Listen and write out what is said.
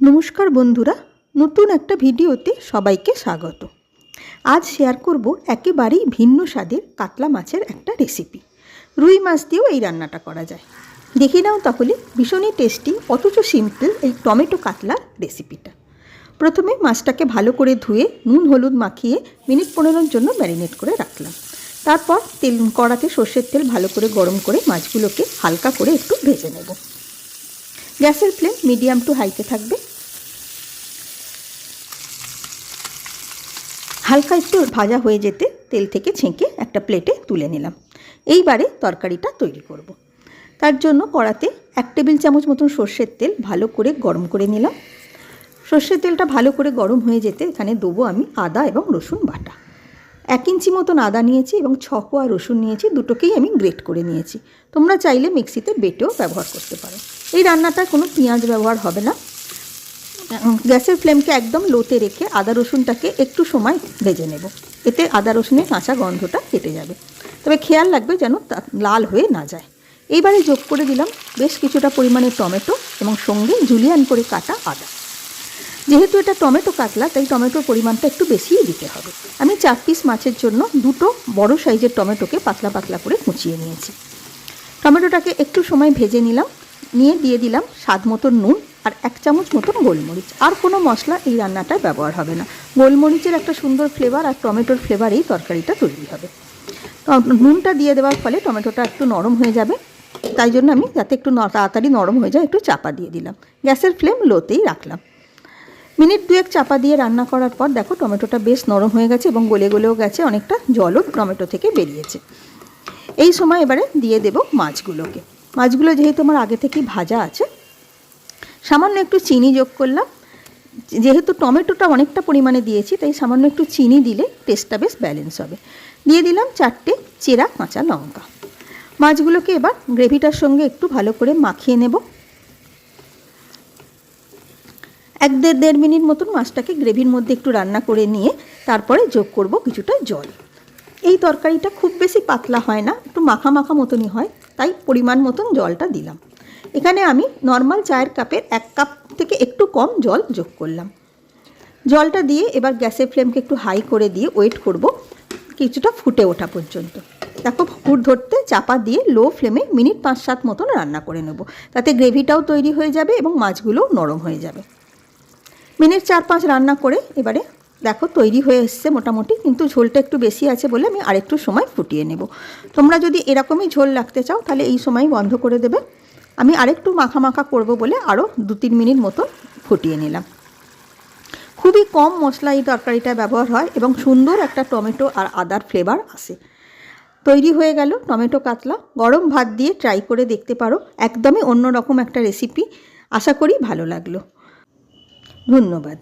নমস্কার বন্ধুরা, নতুন একটা ভিডিওতে সবাইকে স্বাগত। আজ শেয়ার করব একেবারেই ভিন্ন স্বাদের কাতলা মাছের একটা রেসিপি রুই মাছ দিয়েও এই রান্নাটা করা যায়। দেখে নাও তাহলে, ভীষণই টেস্টি অথচ সিম্পল এই টমেটো কাতলার রেসিপিটা প্রথমে মাছটাকে ভালো করে ধুয়ে, নুন, হলুদ মাখিয়ে মিনিট পনেরোর জন্য ম্যারিনেট করে রাখলাম। তারপর তেল, কড়াতে সর্ষের তেল ভালো করে গরম করে মাছগুলোকে হালকা করে একটু ভেজে নেব। গ্যাসের ফ্লেম মিডিয়াম টু হাইতে থাকবে। হালকা একটু ভাজা হয়ে যেতে তেল থেকে ছেঁকে একটা প্লেটে তুলে নিলাম। এইবারে তরকারিটা তৈরি করব। তার জন্য কড়াতে এক টেবিল চামচ মতন সর্ষের তেল ভালো করে গরম করে নিলাম। সর্ষের তেলটা ভালো করে গরম হয়ে যেতে এখানে দেবো আমি আদা এবং রসুন বাটা। এক ইঞ্চি মতন আদা নিয়েছি এবং ছ কোয়া রসুন নিয়েছি, দুটোকেই আমি গ্রেট করে নিয়েছি। তোমরা চাইলে মিক্সিতে বেটেও ব্যবহার করতে পারো। এই রান্নাটায় কোনো পেঁয়াজ ব্যবহার হবে না। গ্যাসের ফ্লেমকে একদম লোতে রেখে আদা রসুনটাকে একটু সময় ভেজে নেব। এতে আদা রসুনের কাঁচা গন্ধটা কেটে যাবে। তবে খেয়াল রাখবে যেন লাল হয়ে না যায়। এইবারে যোগ করে দিলাম বেশ কিছুটা পরিমাণে টমেটো এবং সঙ্গে জুলিয়ান করে কাটা আদা। যেহেতু এটা টমেটো কাতলা, তাই টমেটোর পরিমাণটা একটু বেশিই দিতে হবে। আমি চার পিস মাছের জন্য দুটো বড় সাইজের টমেটোকে পাতলা পাতলা করে কুচিয়ে নিয়েছি। টমেটোটাকে একটু সময় ভেজে নিলাম। নিয়ে দিয়ে দিলাম স্বাদ মতো নুন আর এক চামচ মতন গোলমরিচ। আর কোনো মশলা এই রান্নাটায় ব্যবহার হবে না। গোলমরিচের একটা সুন্দর ফ্লেভার আর টমেটোর ফ্লেভার এই তরকারিটা তৈরি হবে। নুনটা দিয়ে দেওয়ার ফলে টমেটোটা একটু নরম হয়ে যাবে। তাই জন্য আমি যাতে একটু তাড়াতাড়ি নরম হয়ে যায়, একটু চাপা দিয়ে দিলাম। গ্যাসের ফ্লেম লোতেই রাখলাম। মিনিট দুয়েক চাপা দিয়ে রান্না করার পর দেখো টমেটোটা বেশ নরম হয়ে গেছে এবং গলে গলেও গেছে, অনেকটা জলও টমেটো থেকে বেরিয়েছে। এই সময় এবারে দিয়ে দেব মাছগুলোকে। মাছগুলো যেহেতু আমার আগে থেকেই ভাজা আছে সামান্য একটু চিনি যোগ করলাম। যেহেতু টমেটোটা অনেকটা পরিমাণে দিয়েছি, তাই সামান্য একটু চিনি দিলে টেস্টটা বেশ ব্যালেন্স হবে। দিয়ে দিলাম চারটে চেরা কাঁচা লঙ্কা। মাছগুলোকে এবার গ্রেভিটার সঙ্গে একটু ভালো করে মাখিয়ে নেব। এক দেড় দেড় মিনিট মতন মাছটাকে গ্রেভির মধ্যে একটু রান্না করে নিয়ে তারপরে যোগ করব কিছুটা জল। এই তরকারিটা খুব বেশি পাতলা হয় না, একটু মাখা মাখা মতনই হয়, তাই পরিমাণ মতন জলটা দিলাম। এখানে আমি নর্মাল চায়ের কাপের এক কাপ থেকে একটু কম জল যোগ করলাম। জলটা দিয়ে এবার গ্যাসের ফ্লেমকে একটু হাই করে দিয়ে ওয়েট করব, কিছুটা ফুটে ওঠা পর্যন্ত। দেখো ফুট ধরতে চাপা দিয়ে লো ফ্লেমে মিনিট পাঁচ সাত মতন রান্না করে নেব। তাতে গ্রেভিটাও তৈরি হয়ে যাবে এবং মাছগুলোও নরম হয়ে যাবে। মিনিট চার পাঁচ রান্না করে এবারে দেখো, তৈরি হয়ে এসছে মোটামুটি, কিন্তু ঝোলটা একটু বেশি আছে বলে আমি আরেকটু সময় ফুটিয়ে নেব। তোমরা যদি এরকমই ঝোল রাখতে চাও, তাহলে এই সময় বন্ধ করে দেবে। আমি আরেকটু মাখা মাখা করব বলে আরও দু তিন মিনিট মতো ফুটিয়ে নিলাম। খুবই কম মশলা এই তরকারিটা ব্যবহার হয় এবং সুন্দর একটা টমেটো আর আদার ফ্লেভার আসে। তৈরি হয়ে গেল টমেটো কাতলা। গরম ভাত দিয়ে ট্রাই করে দেখতে পারো, একদমই অন্যরকম একটা রেসিপি আশা করি ভালো লাগল। ধন্যবাদ।